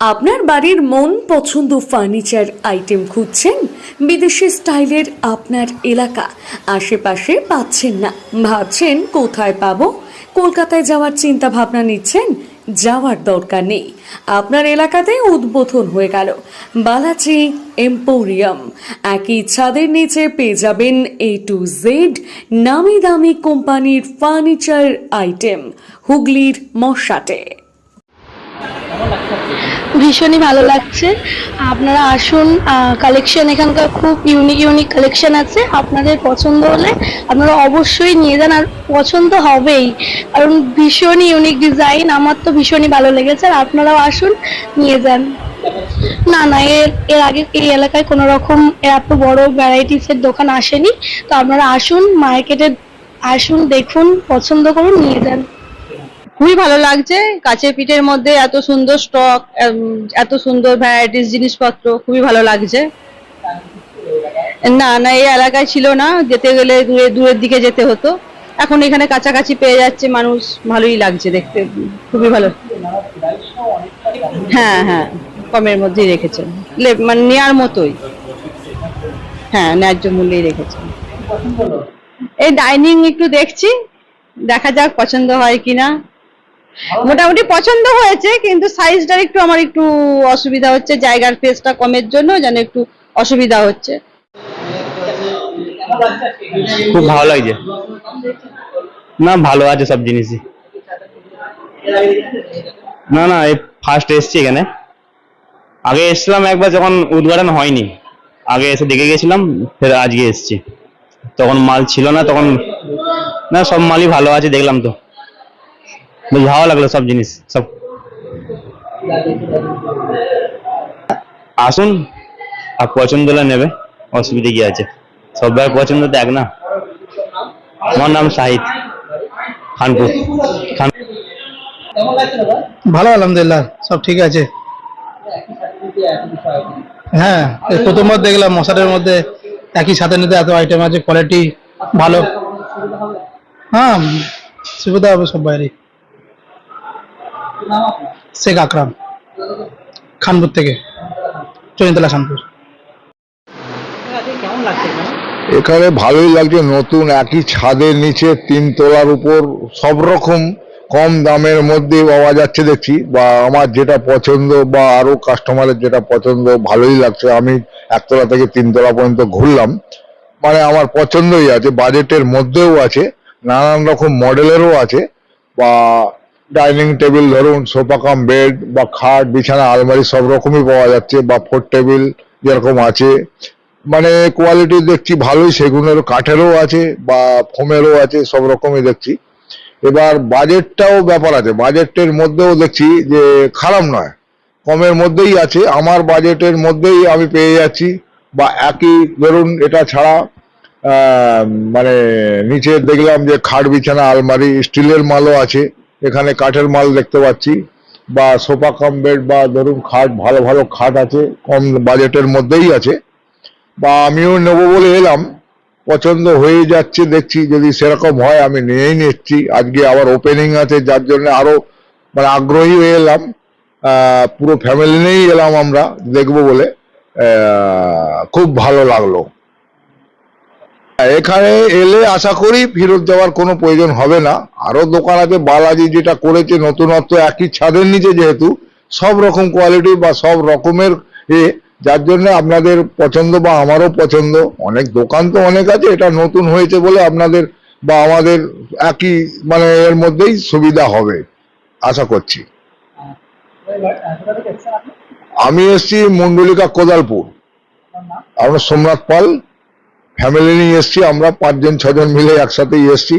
আপনার বাড়ির মন পছন্দ ফার্নিচার আইটেম খুঁজছেন? বিদেশি স্টাইলের আপনার এলাকা। আশেপাশে পাচ্ছেন না। ভাবছেন কোথায় পাবো? কলকাতায় যাওয়ার চিন্তা ভাবনা নিচ্ছেন? যাওয়ার দরকার নেই। আপনার এলাকাতে উদ্বোধন হয়ে গেল। বালাজি এম্পোরিয়াম। একই ছাদের নিচে পেয়ে যাবেন এ টু জেড নামি দামি কোম্পানির ফার্নিচার আইটেম। হুগলির মশাটে। ভীষণই ভালো লাগছে। আপনারা আসুন কালেকশন এখানকার খুব ইউনিক ইউনিক কালেকশন আছে। আপনাদের পছন্দ হলে আপনারা অবশ্যই নিয়ে যান, আর পছন্দ হবেই। কারণ ভীষণই ইউনিক ডিজাইন আমার তো ভীষণই ভালো লেগেছে, আর আপনারাও আসুন, নিয়ে যান। না না, এর এর আগে এই এলাকায় কোনো রকম এত বড় ভ্যারাইটিসের দোকান আসেনি। তো আপনারা আসুন মার্কেটে আসুন, দেখুন, পছন্দ করুন, নিয়ে যান। খুবই ভালো লাগছে। কাঁচের পিঠের মধ্যে এত সুন্দর স্টক এত সুন্দর ভ্যারাইটিস জিনিসপত্র, খুবই ভালো লাগছে। না না, এই এলাকায় ছিল না, যেতে গেলে দূরে, দূরের দিকে যেতে হতো। এখন এখানে কাছাকাছি পেয়ে যাচ্ছে মানুষ, ভালোই লাগছে দেখতে, খুবই ভালো। হ্যাঁ হ্যাঁ কমের মধ্যেই রেখেছেন। মানে নেওয়ার মতোই। হ্যাঁ ন্যায্য মূল্যেই রেখেছেন। এই ডাইনিং একটু দেখছি, দেখা যাক পছন্দ হয় কিনা। মোটামুটি পছন্দ হয়েছে কিন্তু সাইজটা একটু আমার একটু অসুবিধা হচ্ছে জায়গার স্পেসটা কমের জন্য যেন একটু অসুবিধা হচ্ছে। খুব ভালো লাগছে। না ভালো আছে সব জিনিসই। না না এই ফার্স্ট এসছি এখানে। আগে এসেছিলাম একবার যখন উদ্ঘাটন হয়নি। আগে এসে দেখে গেছিলাম ফের আজকে এসেছি। তখন মাল ছিল না তখন না সব মালই ভালো আছে দেখলাম তো। ভালো লাগল সব জিনিস সব আসুন আর পছন্দ হলে নেবে অসুবিধা কি আছে সবার পছন্দ এক না আমার নাম শাহিদ খানপুর খান ভালো, আলহামদুলিল্লাহ, সব ঠিক আছে। হ্যাঁ প্রথমবার দেখলাম, মশারের মধ্যে একই সাথে নিতে এত আইটেম আছে কোয়ালিটি ভালো। হ্যাঁ সুবিধা হবে সব বাইরে শেখ আকরাম, খানপুর থেকে চৈতলা খানপুর। এখানে ভালোই লাগছে, নতুন একই ছাদের নিচে তিন তলার উপর সব রকম কম দামের মধ্যে পাওয়া যাচ্ছে দেখছি, বা আমার যেটা পছন্দ বা আরও কাস্টমারের যেটা পছন্দ, ভালোই লাগছে। আমি একতলা থেকে তিনতলা পর্যন্ত ঘুরলাম। মানে আমার পছন্দই আছে বাজেটের মধ্যেও আছে, নানান রকম মডেলেরও আছে, বা ডাইনিং টেবিল ধরুন, সোফা কাম, বেড বা খাট, বিছানা, আলমারি সব রকমই পাওয়া যাচ্ছে, বা ফোর টেবিল যেরকম আছে। মানে কোয়ালিটি দেখছি ভালোই, সেগুনের কাঠেরও আছে বা ফোমেরও আছে, সব রকমই দেখছি। এবার বাজেটটাও ব্যাপার আছে, বাজেটের মধ্যেও দেখছি যে খারাপ নয়, কমের মধ্যেই আছে, আমার বাজেটের মধ্যেই আমি পেয়ে যাচ্ছি, বা একই ধরুন এটা ছাড়া মানে নিচে দেখলাম যে খাট, বিছানা, আলমারি, স্টিলের মালও আছে এখানে কাঠের মাল দেখতে পাচ্ছি, বা সোফা কাম বেড, বা ধরুন খাট, ভালো ভালো খাট আছে, কম বাজেটের মধ্যেই আছে। বা আমিও নেব বলে এলাম, পছন্দ হয়ে যাচ্ছে দেখছি, যদি সেরকম হয় আমি নিয়েই নিচ্ছি। আজকে আবার ওপেনিং আছে, যার জন্য আরও মানে আগ্রহী হয়ে এলাম। পুরো ফ্যামিলি নিয়েই এলাম আমরা, দেখব বলে। খুব ভালো লাগল। এখানে এলে আশা করি ফেরত দেওয়ার কোনো প্রয়োজন হবে না। আরও দোকান আছে, বালাজি যেটা করেছে, নতুনত্ব একই ছাদের নিচে যেহেতু, সব রকম কোয়ালিটি বা সব রকমের এ, যার জন্য আপনাদের পছন্দ বা আমারও পছন্দ। অনেক দোকান তো অনেক আছে, এটা নতুন হয়েছে বলে আপনাদের বা আমাদের একই মানে এর মধ্যেই সুবিধা হবে, আশা করছি। আমি এসছি মন্ডলিকা কোদালপুর। আমরা সোমনাথ পাল। ফ্যামিলি নিয়ে এসছি, আমরা পাঁচজন, ছজন মিলে একসাথেই এসছি।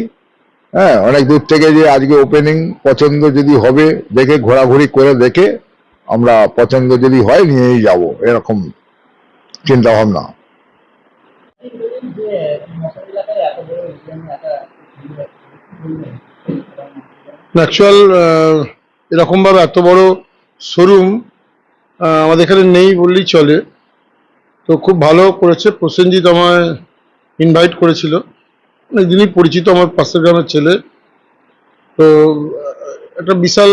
হ্যাঁ অনেক দূর থেকে যে আজকে ওপেনিং পছন্দ যদি হবে, দেখে, ঘোরাঘুরি করে দেখে, আমরা পছন্দ যদি হয়, নিয়েই যাব, এরকম চিন্তা ভাবনা অ্যাকচুয়াল এরকমভাবে এত বড় শোরুম আমাদের এখানে নেই বললেই চলে। তো খুব ভালো করেছে। প্রসেনজিৎ আমায় ইনভাইট করেছিল। অনেকদিনই পরিচিত আমার পাশের গ্রামের ছেলে। তো, একটা বিশাল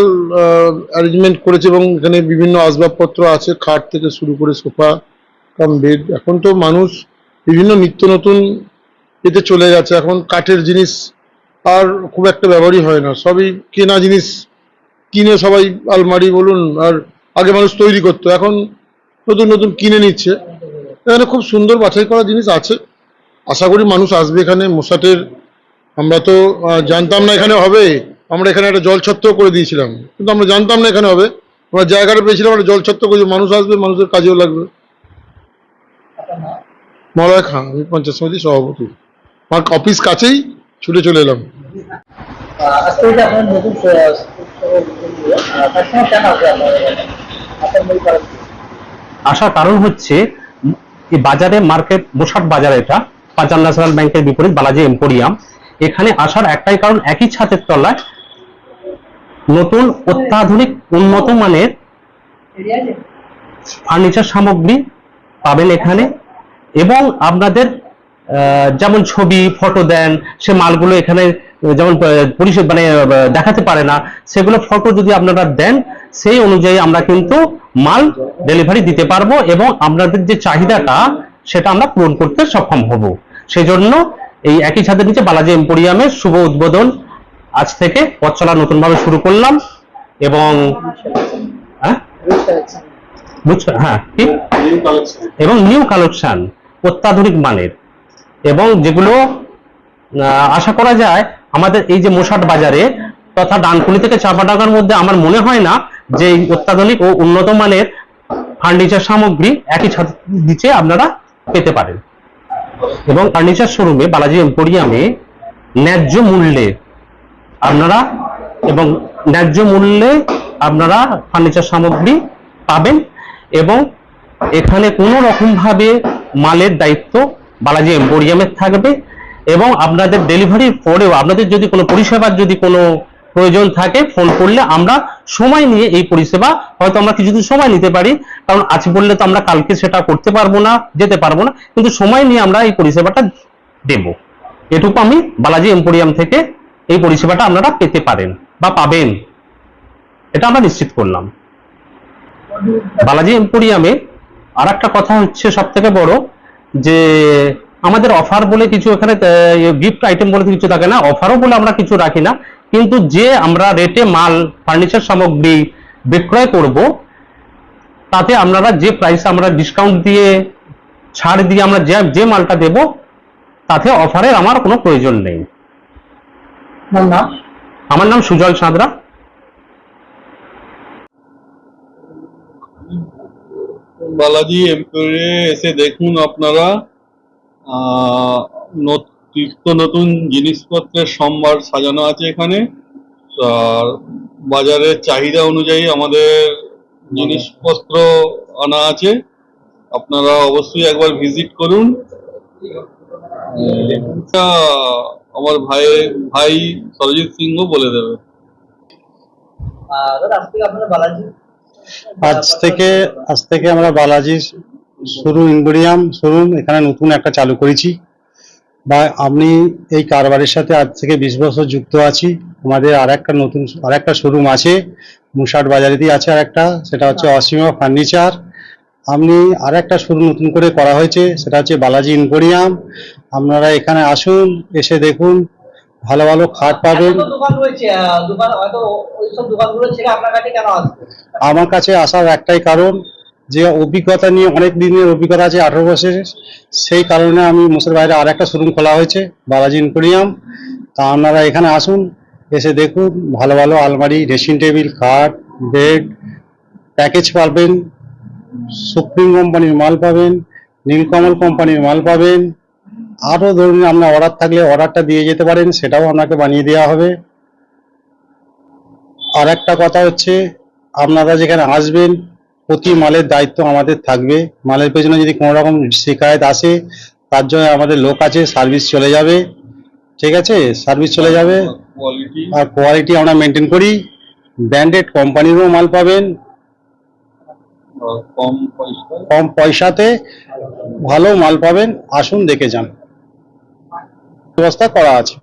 অ্যারেঞ্জমেন্ট করেছে এবং এখানে বিভিন্ন আসবাবপত্র আছে, খাট থেকে শুরু করে সোফা, কাম বেড। এখন তো মানুষ বিভিন্ন নিত্য নতুন এতে চলে গেছে এখন কাঠের জিনিস আর খুব একটা ব্যবহারই হয় না। সবই কেনা জিনিস কিনে সবাই আলমারি বলুন, আর আগে মানুষ তৈরি করতো। এখন নতুন নতুন কিনে নিচ্ছে। এখানে খুব সুন্দর বাছাই করা জিনিস আছে। আশা করি মানুষ আসবে এখানে। মশাটের আমরা তো জানতাম না এখানে হবে। আমরা এখানে একটা জল ছত্র করে দিয়েছিলাম। কিন্তু আমরা জানতাম না এখানে হবে। আমরা জায়গাটা পেয়েছিলাম, একটা জল ছত্র করে মানুষ আসবে, মানুষের কাজেও লাগবে। মলয় খান আমি পঞ্চায়েত সমিতির সভাপতি। আমার অফিস কাছেই ছুটে চলে এলাম? আসার কারণ হচ্ছে এই বাজারে মার্কেট বসাট বাজার এটা পাঞ্জাব ন্যাশনাল ব্যাংকের বিপরীত বালাজি এম্পোরিয়াম। এখানে আসার একটাই কারণ, একই ছাদের তলায় নতুন অত্যাধুনিক উন্নত মানের ফার্নিচার সামগ্রী পাবেন এখানে। এবং আপনাদের যেমন ছবি, ফটো দেন, সে মালগুলো এখানে, যেমন পরিষেবা মানে দেখাতে পারে না, সেগুলো ফটো যদি আপনারা দেন সেই অনুযায়ী আমরা কিন্তু মাল ডেলিভারি দিতে পারব এবং আপনাদের যে চাহিদাটা সেটা আমরা পূরণ করতে সক্ষম হব। সেই জন্য এই একই ছাদের নিচে বালাজি এম্পোরিয়ামের শুভ উদ্বোধন আজ থেকে পথ চলা নতুনভাবে শুরু করলাম এবং হ্যাঁ? হ্যাঁ এবং নিউ কালেকশন অত্যাধুনিক মানের। এবং যেগুলো আশা করা যায় আমাদের এই যে মোশাট বাজারে তথা ডানকুনি থেকে চাপাডাঙ্গার মধ্যে আমার মনে হয় না যে অত্যাধুনিক ও উন্নত মানের ফার্নিচার সামগ্রী একই ছাদ নিচে আপনারা পেতে পারেন। এবং ফার্নিচার শোরুমে বালাজি এম্পোরিয়ামে ন্যায্য মূল্যে আপনারা এবং ন্যায্য মূল্যে আপনারা ফার্নিচার সামগ্রী পাবেন এবং এখানে কোনো রকম ভাবে মালের দায়িত্ব বালাজি এম্পোরিয়ামের থাকবে এবং আপনাদের ডেলিভারির পরেও আপনাদের যদি কোনো পরিষেবার যদি কোনো প্রয়োজন থাকে ফোন করলে আমরা সময় নিয়ে এই পরিষেবা হয়তো আমরা কিছুদিন সময় নিতে পারি। কারণ আজ বললে তো আমরা কালকে সেটা করতে পারব না, যেতে পারব না। কিন্তু সময় নিয়ে আমরা এই পরিষেবাটা দেব। এটুকু আমি বালাজি এম্পোরিয়াম থেকে এই পরিষেবাটা আপনারা পেতে পারেন বা পাবেন। এটা আমরা নিশ্চিত করলাম। বালাজি এম্পোরিয়ামে আর একটা কথা হচ্ছে সব থেকে বড়, যে আমাদের অফার বলে কিছু এখানে গিফট আইটেম বলে কিছু থাকে না অফারও বলে আমরা কিছু রাখি না। কিন্তু যে আমরা রেটে মাল ফার্নিচার সামগ্রী বিক্রয় করব তাতে আপনারা যে প্রাইস আমরা ডিসকাউন্ট দিয়ে ছাড় দিয়ে আমরা যে যে মালটা দেব তাতে অফারের আমার কোনো প্রয়োজন নেই। আমার নাম সুজল সাঁতরা। বালাজি এসে দেখুন আপনারা আহ, নত- নিত্য নতুন জিনিসপত্রের সম্ভার সাজানো আছে এখানে। আর বাজারের চাহিদা অনুযায়ী আমাদের জিনিসপত্র আনা আছে। আপনারা অবশ্যই একবার ভিজিট করুন। আমার ভাই ভাই সরজিৎ সিংহ বলে দেবে। আজ থেকে আজ থেকে আমরা বালাজি শুরু ইম্পোরিয়াম শোরুম। এখানে নতুন একটা চালু করেছি। বা আমি এই কারবারের সাথে আজ থেকে বিশ বছর যুক্ত আছি আমাদের আর একটা নতুন আর একটা শোরুম আছে মুসাট বাজারেতেই আছে আর একটা সেটা হচ্ছে অসীমা ফার্নিচার। আপনি আর একটা শোরুম নতুন করে করা হয়েছে সেটা হচ্ছে বালাজি ইনকোরিয়াম আপনারা এখানে আসুন এসে দেখুন ভালো ভালো খাট পাবেন। আমার কাছে আসার একটাই কারণ যে অভিজ্ঞতা নিয়ে অনেক দিনের অভিজ্ঞতা আছে আঠারো বছরের, সেই কারণে আমি মোসের বাইরে আর একটা শোরুম খোলা হয়েছে, বালাজি ইম্পোরিয়াম তা আপনারা এখানে আসুন, এসে দেখুন, ভালো ভালো আলমারি ড্রেসিং টেবিল খাট বেড প্যাকেজ পাবেন, সুপ্রিম কোম্পানির মাল পাবেন, নীলকমল কোম্পানির মাল পাবেন। আরও ধরুন আপনার অর্ডার থাকলে অর্ডারটা দিয়ে যেতে পারেন, সেটাও আপনাকে বানিয়ে দেওয়া হবে। আর একটা কথা হচ্ছে, আপনারা যেখানে আসবেন প্রতি মালের দায়িত্ব আমাদের থাকবে। মালের পেছনে যদি কোনো রকম শিকায়ত আসে তার জন্য আমাদের লোক আছে সার্ভিস চলে যাবে। ঠিক আছে? সার্ভিস চলে যাবে। আর কোয়ালিটি আমরা মেনটেন করি। ব্র্যান্ডেড কোম্পানিরও মাল পাবেন। কম কম পয়সাতে ভালো মাল পাবেন। আসুন দেখে যান। ব্যবস্থা করা আছে।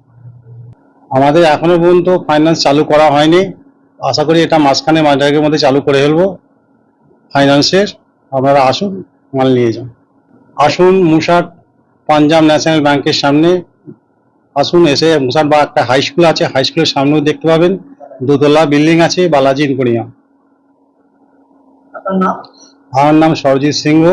আমাদের এখনও পর্যন্ত ফাইন্যান্স চালু করা হয়নি। আশা করি এটা মাঝখানে মাঝের মধ্যে চালু করে ফেলব। ফাইন্যান্সের আপনারা আসুন মাল নিয়ে যান। আসুন মুসাট পাঞ্জাব ন্যাশনাল ব্যাংকের সামনে আসুন এসে মুসাট বা একটা হাই স্কুল আছে হাই স্কুলের সামনেও দেখতে পাবেন দোতলা বিল্ডিং আছে বালাজি ইনকোরিয়াম। আমার নাম সরজিৎ সিংহ